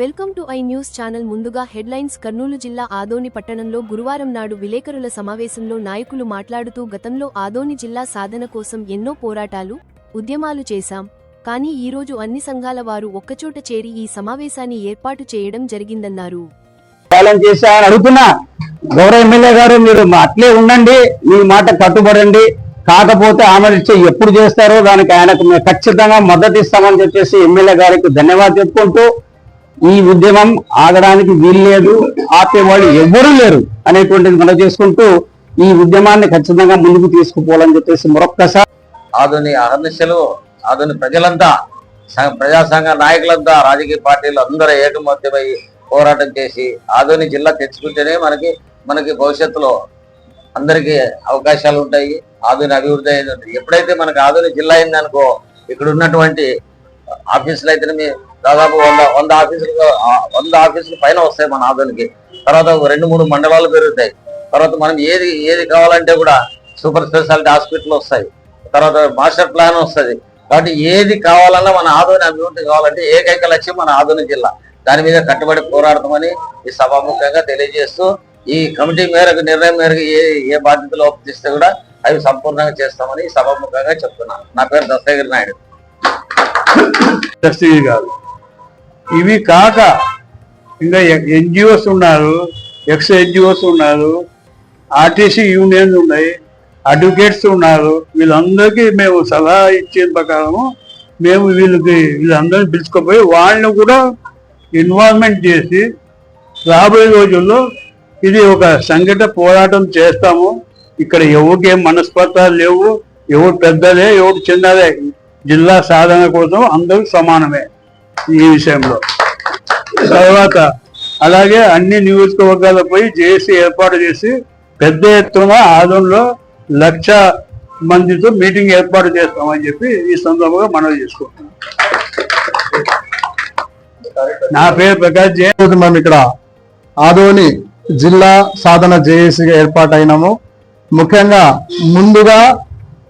Welcome to I news channel. ముందుగా headlines Kurnool జిల్లా ఆదోని పట్టణంలో గురువారం నాడు విలేకరుల సమావేశంలో నాయకులు మాట్లాడుతూ గతంలో ఆదోని జిల్లా సాధన కోసం ఎన్నో పోరాటాలు ఉద్యమాలు చేశాం. కానీ ఈరోజు అన్ని సంఘాల వారు ఒక్కచోట చేరి ఈ సమావేశాన్ని ఏర్పాటు చేయడం జరిగిందన్నారు. గౌరవ ఎమ్మెల్యే గారు మీరు మా అట్లే ఉండండి మీ మాట కట్టుబడండి. కాకపోతే ఆమె ఇచ్చే ఎప్పుడు చేస్తారో దానికి ఆయనకు మేము ఖచ్చితంగా మద్దతు ఇస్తామని చెప్పేసి ఎమ్మెల్యే గారికి ధన్యవాదాలు చెప్పుకుంటూ ఈ ఉద్యమం ఆగడానికి వీల్లేదు ఆపే వాళ్ళు ఎవ్వరూ లేరు అనేటువంటిది మనం చేసుకుంటూ ఈ ఉద్యమాన్ని ఖచ్చితంగా ముందుకు తీసుకుపోవాలని చెప్పేసి మరొక్కసారి ఆధుని అహర్నిశలు ఆధుని ప్రజలంతా సంఘ- ప్రజా సంఘ నాయకులంతా రాజకీయ పార్టీలు అందరూ ఏకమత్యమై పోరాటం చేసి ఆధుని జిల్లా తెచ్చుకుంటేనే మనకి మనకి భవిష్యత్తులో అందరికీ అవకాశాలు ఉంటాయి. ఆధునిక అభివృద్ధి అయింది ఉంటుంది. ఎప్పుడైతే మనకి ఆధునిక జిల్లా అయిందనుకో ఇక్కడ ఉన్నటువంటి ఆఫీసులు అయితే దాదాపు వంద వంద ఆఫీసులు వంద ఆఫీసులు పైన వస్తాయి మన ఆధునికి. తర్వాత రెండు మూడు మండలాలు పెరుగుతాయి. తర్వాత మనం ఏది ఏది కావాలంటే కూడా సూపర్ స్పెషాలిటీ హాస్పిటల్ వస్తాయి. తర్వాత మాస్టర్ ప్లాన్ వస్తుంది. కాబట్టి ఏది కావాలన్నా మన ఆధునిక అభివృద్ధి కావాలంటే ఏకైక లక్ష్యం మన ఆధునిక జిల్లా. దాని మీద కట్టుబడి పోరాడతామని ఈ సభాముఖంగా తెలియజేస్తూ ఈ కమిటీ మేరకు నిర్ణయం మేరకు ఏ ఏ బాధ్యతలు ఒప్పిస్తే కూడా అవి సంపూర్ణంగా చేస్తామని సభాముఖంగా చెప్తున్నాను నా పేరు దత్తగిరి నాయుడు. ట్రస్టీ గారు ఇవి కాక ఇంకా ఎన్జిఓస్ ఉన్నారు ఎక్స్ ఎన్జిఓస్ ఉన్నారు ఆర్టీసీ యూనియన్స్ ఉన్నాయి అడ్వకేట్స్ ఉన్నారు వీళ్ళందరికీ మేము సలహా ఇచ్చే ప్రకారము మేము వీళ్ళకి వీళ్ళందరినీ పిలుచుకుపోయి వాళ్ళని కూడా ఇన్వాల్వ్మెంట్ చేసి రాబోయే రోజుల్లో ఇది ఒక సంఘట పోరాటం చేస్తాము. ఇక్కడ ఎవరికి ఏం మనస్పర్ధాలు లేవు. ఎవరు పెద్దలే ఎవరు చిన్నదే జిల్లా సాధన కోసం అందరూ సమానమే ఈ విషయంలో. తర్వాత అలాగే అన్ని నియోజకవర్గాలకు పోయి జేఏసీ ఏర్పాటు చేసి పెద్ద ఎత్తున ఆదంలో లక్ష మందితో మీటింగ్ ఏర్పాటు చేస్తామని చెప్పి ఈ సందర్భంగా మనవి చేసుకుంటున్నాం. నా పేరు ప్రకాష్ జయ మనం ఇక్కడ ఆదోని జిల్లా సాధన జేఏసీగా ఏర్పాటైనాము. ముఖ్యంగా ముందుగా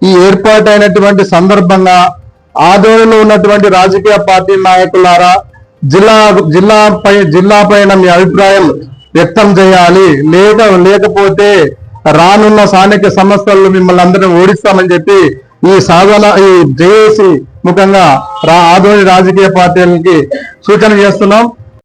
ఈ ఏర్పాటైనటువంటి సందర్భంగా ఆధ్వర్యంలో ఉన్నటువంటి రాజకీయ పార్టీ నాయకులారా జిల్లా జిల్లా పై జిల్లా పైన మీ అభిప్రాయం వ్యక్తం చేయాలి. లేక లేకపోతే రానున్న స్థానిక సంస్థల్లో మిమ్మల్ని అందరినీ ఓడిస్తామని చెప్పి ఈ సాధన ఈ జేఏసీ ముఖ్యంగా రా ఆదోని రాజకీయ పార్టీలకి సూచన చేస్తున్నాం.